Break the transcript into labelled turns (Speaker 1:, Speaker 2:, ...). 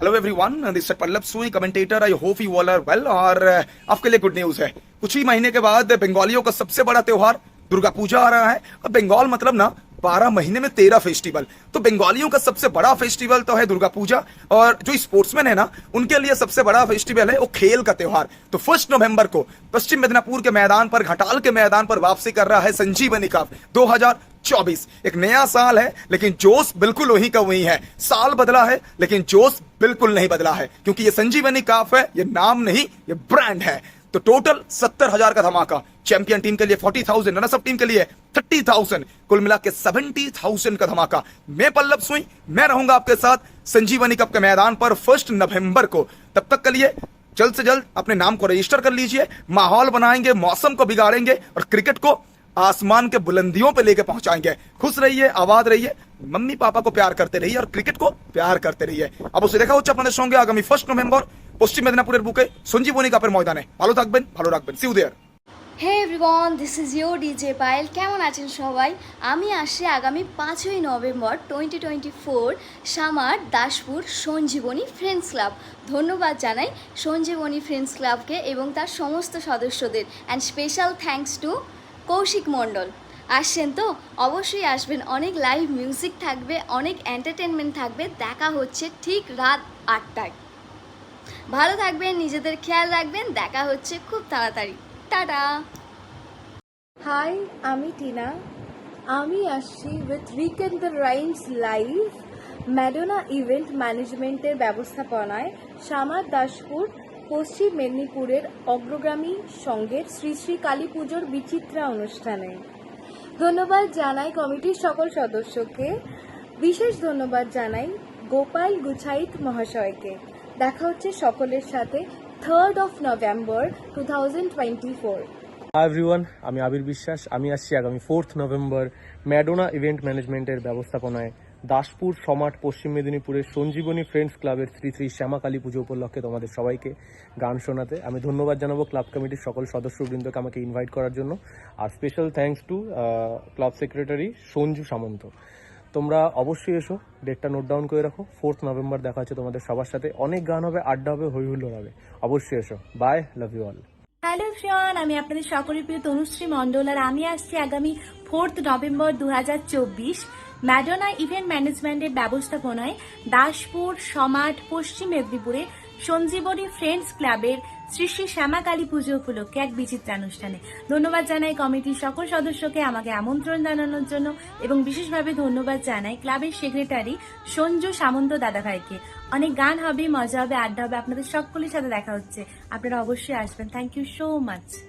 Speaker 1: Hello everyone this Pallav सुई commentator I hope you all are well और uh, आपके लिए गुड न्यूज़ है। कुछ ही महीने के बाद बंगालियों का सबसे बड़ा त्योहार दुर्गा पूजा आ रहा है। और बंगाल मतलब ना बारह महीने में तेरह फेस्टिवल तो बंगालियों का सबसे बड़ा फेस्टिवल तो है दुर्गा पूजा। और जो स्पोर्ट्समैन है ना उनके लिए सबसे बड़ा फेस्टिवल है वो खेल का त्योहार। तो फ़र्स्ट नवंबर को पश्चिम मिदनापुर के मैदान पर घटाल के मैदान पर वापसी कर रहा है संजीवनी कप 2024 एक नया साल है लेकिन जोश बिल्कुल वही का वही है। साल बदला है लेकिन जोश बिल्कुल नहीं बदला है, क्योंकि ये संजीवनी काफ है, ये नाम नहीं, ये ब्रांड है। तो टोटल सत्तर हज़ार का धमाका। चैंपियन टीम के लिए forty thousand runners up team के लिए थर्टी थाउज़ेंड कुल मिला के सेवेंटी थाउज़ेंड का धमाका। मैं पल्लव सुई, मैं रहूँगा आपके साथ संजीवनी कप के मैदान पर फ़र्स्ट नवंबर को। तब तक के लिए जल्द से जल्द अपने नाम को रजिस्टर कर लीजिए, माहौल बनाएँगे, मौसम को बिगाड़ेंगे और क्रिकेट को आसमान के बुलंदियों पे लेके पहुंचाएंगे खुश रहिए आबाद रहिए मम्मी पापा को प्यार करते रहिए और क्रिकेट को প্যার করতে রহিয়ে অবশ্যই দেখা হচ্ছে আপনাদের সঙ্গে আগামী ফার্স্ট নভেম্বর পশ্চিম মেদিনীপুরের বুকে সঞ্জীবনী কাপের ময়দানে ভালো থাকবেন ভালো রাখবেন see you
Speaker 2: there hey everyone this is your DJ Payel কেমন আছেন সবাই আমি আসছি আগামী পাঁচই November twenty twenty four summer Daspur Sanjeevani friends club ধন্যবাদ জানাই সঞ্জীবনী ফ্রেন্ডস ক্লাবকে এবং তার সমস্ত সদস্যদের and special thanks two Koushik Mondal. আসছেন তো? অবশ্যই আসবেন। অনেক লাইভ মিউজিক থাকবে, অনেক এন্টারটেনমেন্ট থাকবে। দেখা হচ্ছে ঠিক রাত আটটায়। ভালো থাকবেন, নিজেদের খেয়াল রাখবেন। দেখা হচ্ছে খুব তাড়াতাড়ি। টাটা!
Speaker 3: হাই আমি টিনা। আমি আসছি with weekend the rhymes live Madonna event ম্যানেজমেন্টের ব্যবস্থাপনায় শ্যামার দাসপুর পশ্চিম মেদিনীপুরের অগ্রগামী সংঘের শ্রী শ্রী কালী পুজোর বিচিত্রা অনুষ্ঠানে। ধন্যবাদ জানাই কমিটির সকল সদস্যকে। বিশেষ ধন্যবাদ জানাই গোপাল গুছাইত মহাশয়কে। দেখা হচ্ছে সকলের সাথে third of November two thousand twenty
Speaker 4: four everyone আমি আবির বিশ্বাস। আমি আসছি আগামী ফোর্থ নভেম্বর ম্যাডোনা ইভেন্ট ম্যানেজমেন্টের ব্যবস্থাপনায়। দাসপুর, সমাট, পশ্চিম মেদিনীপুরের সঞ্জীবনী ফ্রেন্ডস ক্লাবের শ্রী শ্রী শ্যামা কালী পুজো উপলক্ষে তোমাদের সবাইকে গান শোনাতে। আমি ধন্যবাদ জানাব ক্লাব কমিটির সকল সদস্যবৃন্দকে আমাকে ইনভাইট করার জন্য। আর special thanks to club secretary Sanju Samanta. তোমরা অবশ্যই এসো ডেটটা নোট ডাউন করে রাখো। ফোর্থ নভেম্বর দেখা হচ্ছে তোমাদের সবার সাথে। অনেক গান হবে, আড্ডা হবে হই হুল্লোড় হবে। অবশ্যই এসো। Bye love you all
Speaker 5: hello ফ্রিয়ান আমি আপনাদের সকলের প্রিয় তনুশ্রী মন্ডল আর আমি আসছি আগামী ফোর্থ নভেম্বর দু হাজার চব্বিশ। ম্যাডোনা ইভেন্ট ম্যানেজমেন্টের ব্যবস্থাপনায় দাসপুর, সমাট, পশ্চিম মেদিনীপুরে সঞ্জীবনী ফ্রেন্ডস ক্লাবের শ্রী শ্রী শ্যামাকালী পুজো উপলক্ষে এক বিচিত্র অনুষ্ঠানে ধন্যবাদ জানাই কমিটির সকল সদস্যকে আমাকে আমন্ত্রণ জানানোর জন্য এবং বিশেষভাবে ধন্যবাদ জানাই ক্লাবের সেক্রেটারি সঞ্জু সামন্ত দাদাভাইকে। অনেক গান হবে, মজা হবে, আড্ডা হবে, আপনাদের সকলের সাথে দেখা হচ্ছে। আপনারা অবশ্যই আসবেন। Thank you so much